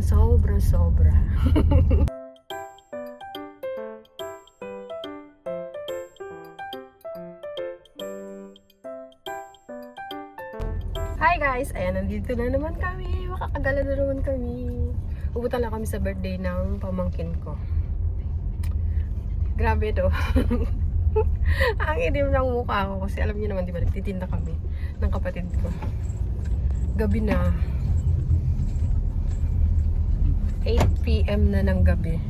ng sobra-sobra. Hi guys! Ayan, nandito na naman kami. Makakagala na naman kami. Pupunta lang kami sa birthday ng pamangkin ko. Grabe to. Ang idim ng mukha ko kasi alam niyo naman, di ba, nagtitinda kami ng kapatid ko. Gabi na. 8pm na ng gabi.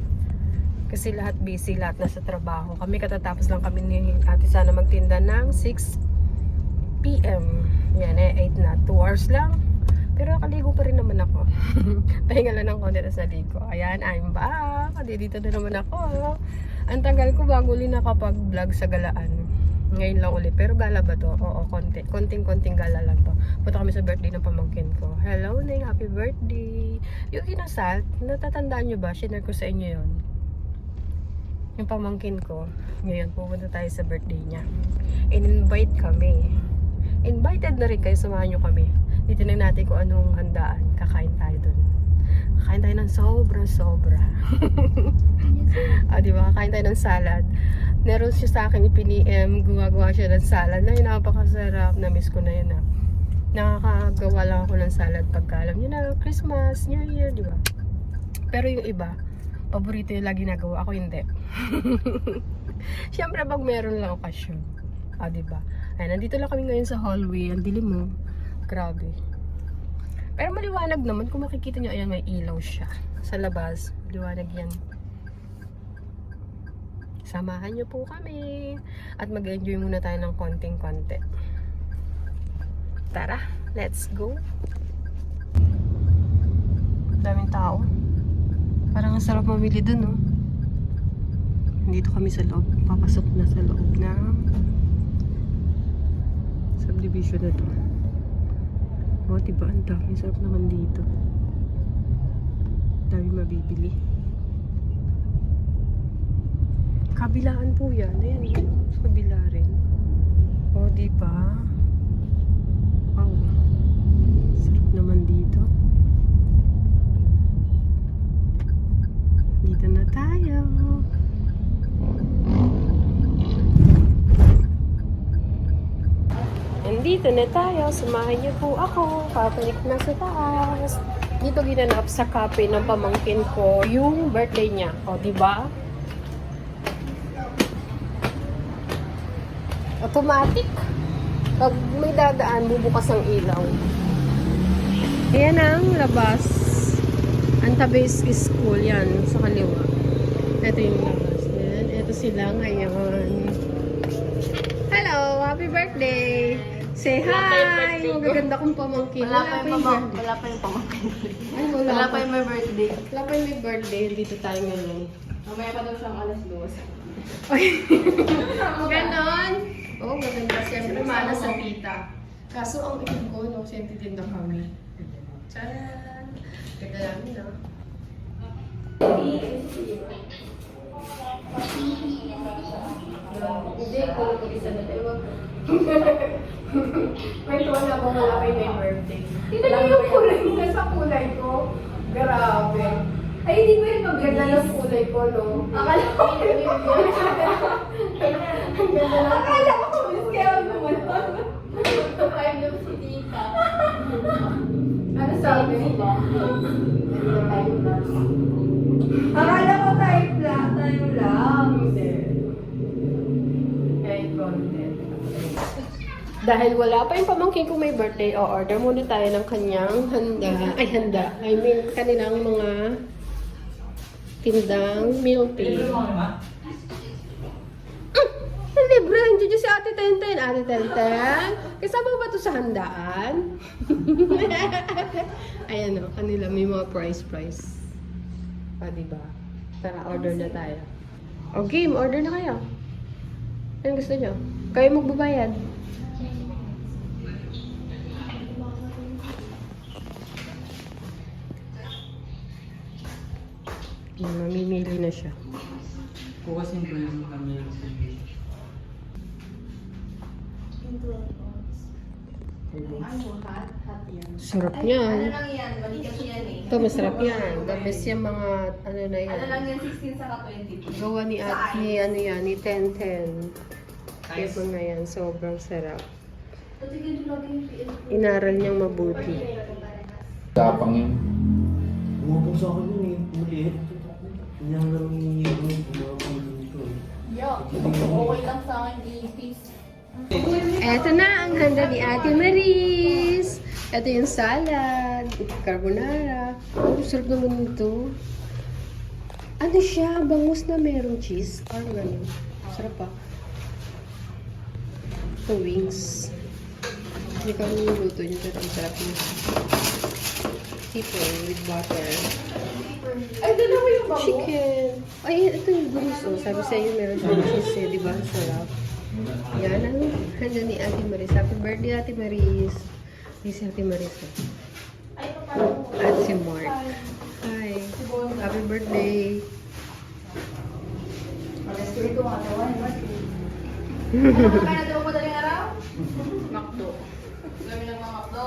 Kasi lahat busy, lahat nasa trabaho. Kami katatapos lang kami ni ate sana magtinda ng 6 p.m. Yan eh, 8 na. 2 hours lang. Pero nakaligo pa rin naman ako. Pahinga lang ng konti na sa ligo. Ayan, I'm back. Dito na naman ako. Ang tagal ko bago ulit nakapag-vlog sa galaan. Ngayon lang ulit. Pero gala ba to? Oo, konti. Konting-konting gala lang to. Punta kami sa birthday ng pamangkin ko. Hello, Ning. Happy birthday. Yung kinasal, natatandaan nyo ba? Sinare ko sa inyo yon Yung pamangkin ko. Ngayon, pupunta tayo sa birthday niya. In-invite kami. Invited na rin kayo. Samahan nyo kami. Titignan natin kung anong handaan. Kakain tayo dun. Kakain tayo ng sobra-sobra. ah, di ba? Kakain tayo ng salad. Meron siya sa akin ipini-M. Gumagawa siya ng salad. Na napakasarap. Na-miss ko na yun ah. Nakakagawa lang ako ng salad pagka alam nyo na Christmas, New Year, di ba? Pero yung iba, paborito yung lagi nagawa. Ako hindi. Siyempre pag meron lang okasyon. Ah, di ba? Ay, nandito lang kami ngayon sa hallway. Ang dilim mo. Grabe. Pero maliwanag naman. Kung makikita nyo, ayan, may ilaw siya. Sa labas. Maliwanag yan. Samahan nyo po kami. At mag-enjoy muna tayo ng konting-konti. Tara, let's go. Daming tao. Parang ang sarap mamili dun, no? Nandito kami sa loob. Papasok na sa loob na subdivision na to. O, diba? Ang dami. Sarap naman dito. Dami mabibili. Kabilaan po yan. Ayan, kabila rin. O, diba? Wow. Sarap naman dito. Dito na tayo. Nandito na tayo. Samahan niyo po ako. Papalik na sa taas. Dito ginanap sa cafe ng pamangkin ko yung birthday niya. O, di Automatic. Pag may dadaan, bubukas ang ilaw. Ayan ang labas. Antabes School. Yan, sa kaliwa. Ito yung labas. Ayan, ito sila ngayon. Hello! Happy birthday! Say hi! ko. Magaganda kong pamangkin. Wala pa yung pamang, birthday. wala pa yung pamangkin. Ay, wala, Wala pa. pa yung my birthday. Wala pa yung may birthday. Dito tayo ngayon. Mamaya pa daw siyang alas 2. Ganon! Oo, oh, maganda. Siyempre, mana sa tita. Kaso ang itim ko, no, siyempre din na kami. Tcharan! Ganda namin, no? Hindi, kung mag-isa na tayo. May tuwa na kung wala kayo may birthday. Tignan niyo yung kulay niya sa kulay ko. Grabe. Ay, hindi ba yung Ang ganda ng kulay ko, no? Akala ko, Ang ganda ng akala ko, miss kaya ako gumanon. Five daw si tita. Ano sabi? Akala ko type lang, tayo lang. Dahil wala pa yung pamangkin kong may birthday, o order muna tayo ng kanyang handa. Ay, handa. I mean, kanilang mga tindang milk tea. Libre. Hindi si Ate Tenten. Ate Tenten. Kasama ba to sa handaan? Ayan o, kanila may mga price price. Ah, diba? Tara, order na tayo. O, game, order na kayo. Anong gusto nyo? Kayo magbabayad. Mamimili na siya. Ko yung kami. Ano, hot? Hot yan. Sarap Ano yan. lang yan? Mali kasi yan eh. Ito, masarap yan. The best yung mga, ano na yan. Ano lang yan? 16 saka 22. Gawa ni at ni ano yan, ni 1010. Kaya po na yan, sobrang sarap. Yung yung. Inaral niyang mabuti. Tapang yun. Umabog sa akin yun eh, maliit. Kanyang nanginginig yung umabog dito eh. Yo, okay lang sa akin ipis. Eto na ang handa ni Ate Maris. Ito yung salad, carbonara. Oh, sarap naman nito. Ano siya? Bangus na merong cheese. Parang ganun. Sarap pa. Ito wings. Hindi ka niluluto niya pero ang sarap niya. Chicken with butter. Ay, dalawa yung bago. Chicken. Ay, ito yung bangus. Oh. Sabi sa iyo meron siyang cheese eh. Di ba? Ang Sarap. Yan ang handa ni Ate Maris. Happy birthday, Ate Maris. Ay, si Ate Maris. At si Mark. Hi. Happy birthday. Alas ko ito mga tawa. Ano ka kaya daw madaling araw? Makdo. Kami ng mga makdo.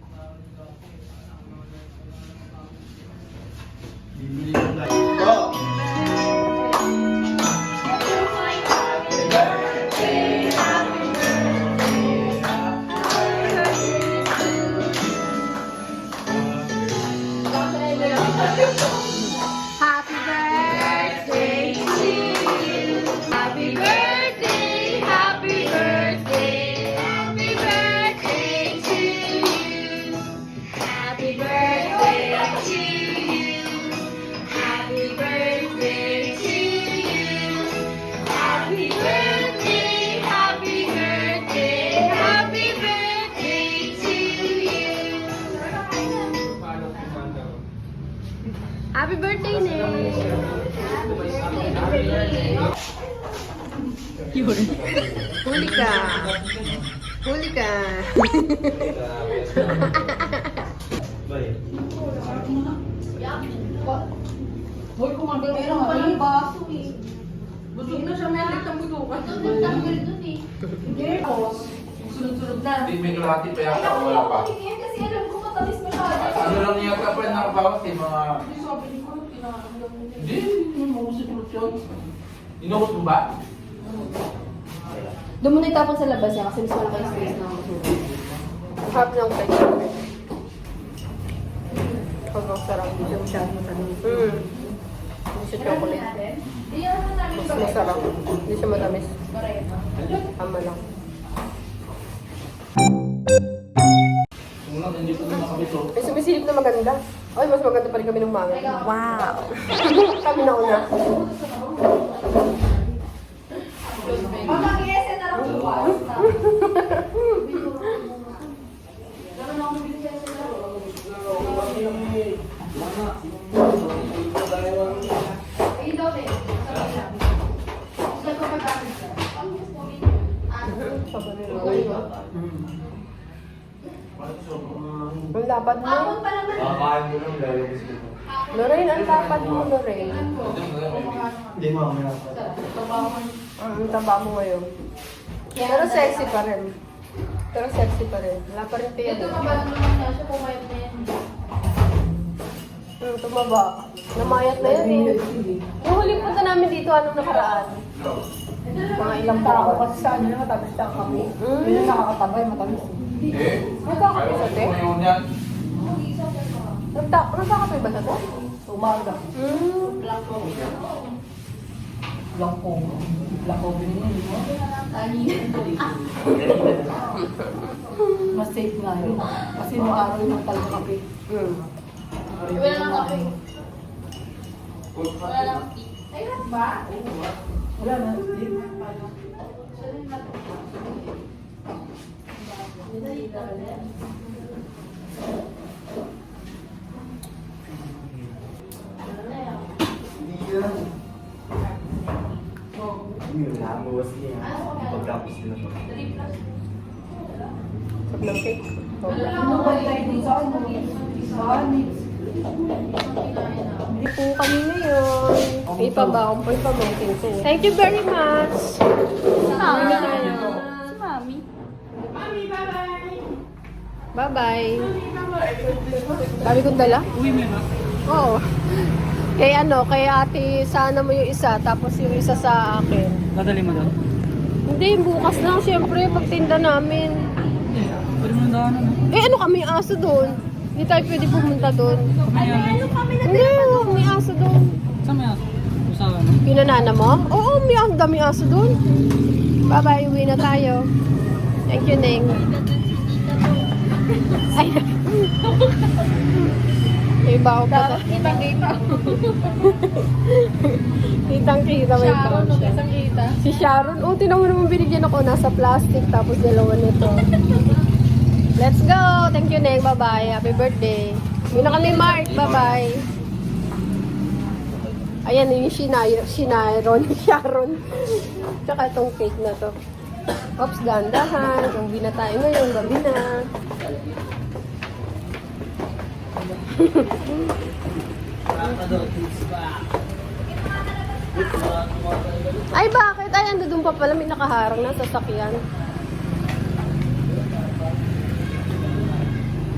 Happy birthday, Nick! Yun. Huli ka. Huli ka. Hoy, kumagano Meron pa lang baso eh. Busog na siya, may alit ang butukan. Ito yung tanggal dun eh. Hindi, boss. Sunod-sunod na. May may kalahati pa yata wala pa. Kasi ko matamis masyado. Ano lang yata pa yung nakabawas eh, mga... Sabi ni ko, kinakain mo. Hindi, yung mga sigurot yun. Inuhos mo ba? Doon mo na itapon sa labas yan kasi mas malaki yung space na. Harap ng kanya. Sobrang sarap. Hindi siya masyadong matamis. Mm. Hindi siya chocolate. Mas masarap. Hindi siya matamis. Tama lang. Unang na maganda. Ay, mas maganda pa rin kami ng mami. Wow! kami na una. Mo, Lorraine. Hindi, mamaya. Ah, Ang taba mo ngayon. Pero sexy pa rin. Pero sexy pa rin. Wala pa rin tiyan. Ito naman na siya. Pumayat na yan. Hmm, tumaba. Namayat na yan eh. Yung huling punta namin dito, anong nakaraan? Mga ilang Tao kasi sa ano, matamis lang kami. Mm. Yun yung nakakatabay, matamis. Eh, Nagkakape sa te? ayaw ko na yun yan. Nagta- Nagkakape ba sa te? Umaga. Hmm. Langko. Langko binili mo. Mas safe nga yun. Kasi nung araw yung talaga kape. Hmm. Wala lang kape. Wala lang kape. Ay, ba? Wala na. Hindi. Hindi yan. Hindi yun lang. Bukas niya. Pagkapos nila. Sarap ng cake. Hindi po kami ngayon. Ipabaon po yung pamangkin ko. Thank you very much. Mami na tayo. Mami. Bye-bye. Dami kong dala? Uwi mo ah. Oo. Kay ano, kay ate, sana mo yung isa, tapos yung isa sa akin. Dadali mo doon? Hindi, bukas na, syempre, pagtinda namin. Hindi. Pwede mo daanan. ah. Eh, ano kami aso doon? Hindi tayo pwede pumunta doon. Kami yan. Hindi, may aso doon. Saan may aso? Sa ano? Pinanana mo? Oo, may ang dami aso doon. Bye-bye, uwi na tayo. Thank you, Neng. Ay, may baho pa. Kitang kita. Kitang kita may baho siya. kitang kita. Si Sharon, oh, tinan mo naman binigyan ako nasa plastic tapos dalawa nito. Let's go! Thank you, Neng. Bye-bye. Happy birthday. Yun na kami, Mark. Bye-bye. Ayan, yung Shinay Shinaron. Sharon. Tsaka itong cake na to. Oops, gandahan. Uwi na tayo ngayon. Gabi na. Ay, bakit? Ay, ando doon pa pala. May nakaharang na sasakyan.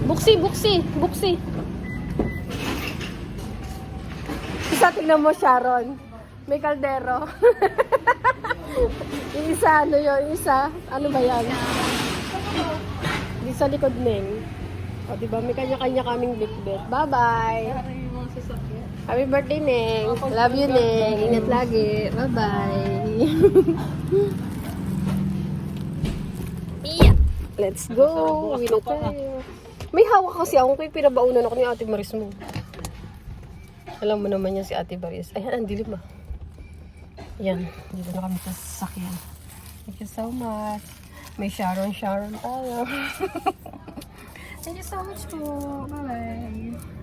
Buksi, buksi, buksi. Isa, tignan mo, Sharon. May kaldero. isa, ano yun? Isa, ano ba yan? Di sa likod, Neng. O, diba? May kanya-kanya kaming bitbit. Bye-bye! Happy birthday, Neng. Love you, Neng. Ingat lagi. Bye-bye. yeah. Let's go. Uwi na tayo. May hawak kasi akong kay pinabaunan ako ni Ate Maris mo. Alam mo naman yan si Ate Maris. Ayan, ang dilim ah. Yan. Dito na kami sa sasakyan. Thank you so much. May Sharon, Sharon tayo. Thank you so much po.